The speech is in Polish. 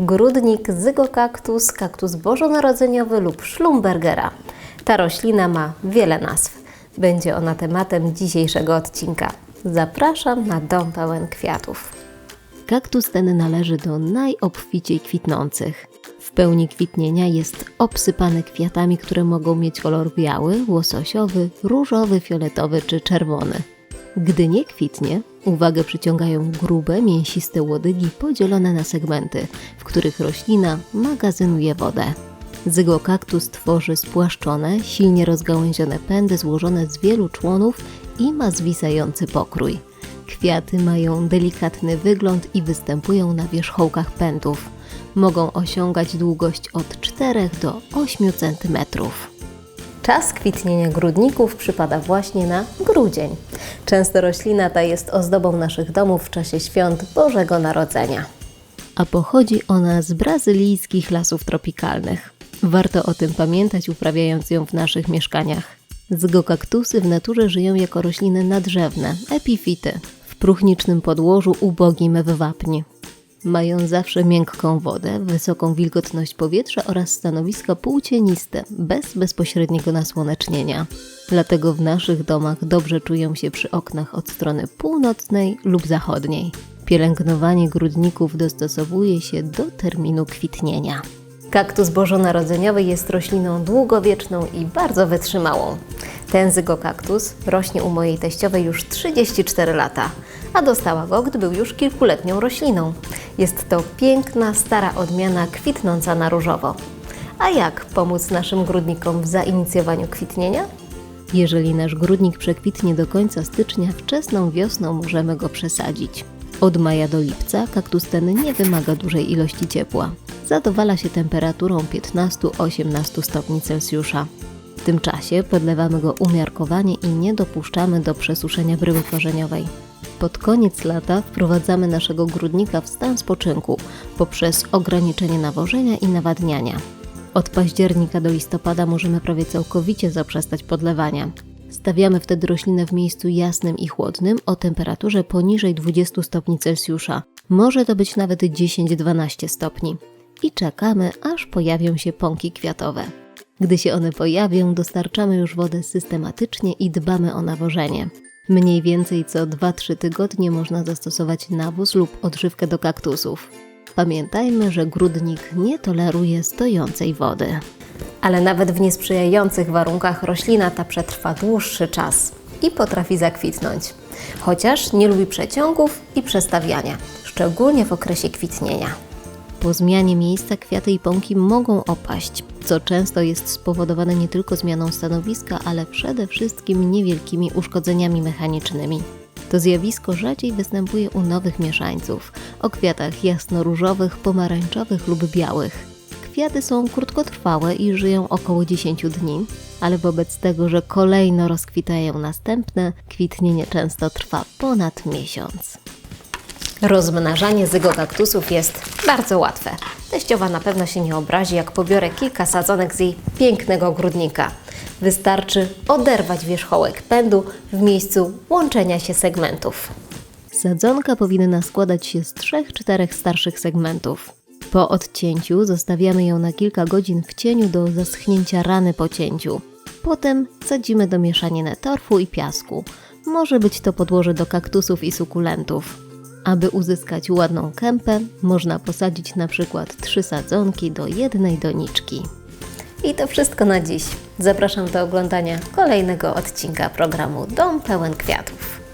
Grudnik, zygokaktus, kaktus bożonarodzeniowy lub szlumbergera. Ta roślina ma wiele nazw. Będzie ona tematem dzisiejszego odcinka. Zapraszam na dom pełen kwiatów. Kaktus ten należy do najobficiej kwitnących. W pełni kwitnienia jest obsypany kwiatami, które mogą mieć kolor biały, łososiowy, różowy, fioletowy czy czerwony. Gdy nie kwitnie, uwagę przyciągają grube, mięsiste łodygi podzielone na segmenty, w których roślina magazynuje wodę. Zygokaktus tworzy spłaszczone, silnie rozgałęzione pędy złożone z wielu członów i ma zwisający pokrój. Kwiaty mają delikatny wygląd i występują na wierzchołkach pędów. Mogą osiągać długość od 4 do 8 cm. Czas kwitnienia grudników przypada właśnie na grudzień. Często roślina ta jest ozdobą naszych domów w czasie świąt Bożego Narodzenia. A pochodzi ona z brazylijskich lasów tropikalnych. Warto o tym pamiętać, uprawiając ją w naszych mieszkaniach. Zygokaktusy w naturze żyją jako rośliny nadrzewne, epifity, w próchnicznym podłożu ubogim w wapń. Mają zawsze miękką wodę, wysoką wilgotność powietrza oraz stanowiska półcieniste, bez bezpośredniego nasłonecznienia. Dlatego w naszych domach dobrze czują się przy oknach od strony północnej lub zachodniej. Pielęgnowanie grudników dostosowuje się do terminu kwitnienia. Kaktus bożonarodzeniowy jest rośliną długowieczną i bardzo wytrzymałą. Ten zygokaktus rośnie u mojej teściowej już 34 lata, a dostała go, gdy był już kilkuletnią rośliną. Jest to piękna, stara odmiana kwitnąca na różowo. A jak pomóc naszym grudnikom w zainicjowaniu kwitnienia? Jeżeli nasz grudnik przekwitnie do końca stycznia, wczesną wiosną możemy go przesadzić. Od maja do lipca kaktus ten nie wymaga dużej ilości ciepła. Zadowala się temperaturą 15-18 stopni Celsjusza. W tym czasie podlewamy go umiarkowanie i nie dopuszczamy do przesuszenia bryły korzeniowej. Pod koniec lata wprowadzamy naszego grudnika w stan spoczynku poprzez ograniczenie nawożenia i nawadniania. Od października do listopada możemy prawie całkowicie zaprzestać podlewania. Stawiamy wtedy roślinę w miejscu jasnym i chłodnym o temperaturze poniżej 20 stopni Celsjusza. Może to być nawet 10-12 stopni. I czekamy, aż pojawią się pąki kwiatowe. Gdy się one pojawią, dostarczamy już wodę systematycznie i dbamy o nawożenie. Mniej więcej co 2-3 tygodnie można zastosować nawóz lub odżywkę do kaktusów. Pamiętajmy, że grudnik nie toleruje stojącej wody. Ale nawet w niesprzyjających warunkach roślina ta przetrwa dłuższy czas i potrafi zakwitnąć. Chociaż nie lubi przeciągów i przestawiania, szczególnie w okresie kwitnienia. Po zmianie miejsca kwiaty i pąki mogą opaść, co często jest spowodowane nie tylko zmianą stanowiska, ale przede wszystkim niewielkimi uszkodzeniami mechanicznymi. To zjawisko rzadziej występuje u nowych mieszańców, o kwiatach jasno-różowych, pomarańczowych lub białych. Kwiaty są krótkotrwałe i żyją około 10 dni, ale wobec tego, że kolejno rozkwitają następne, kwitnienie często trwa ponad miesiąc. Rozmnażanie zygokaktusów jest bardzo łatwe. Teściowa na pewno się nie obrazi, jak pobiorę kilka sadzonek z jej pięknego grudnika. Wystarczy oderwać wierzchołek pędu w miejscu łączenia się segmentów. Sadzonka powinna składać się z 3-4 starszych segmentów. Po odcięciu zostawiamy ją na kilka godzin w cieniu do zaschnięcia rany po cięciu. Potem sadzimy do mieszaniny torfu i piasku. Może być to podłoże do kaktusów i sukulentów. Aby uzyskać ładną kępę, można posadzić na przykład trzy sadzonki do jednej doniczki. I to wszystko na dziś. Zapraszam do oglądania kolejnego odcinka programu Dom pełen kwiatów.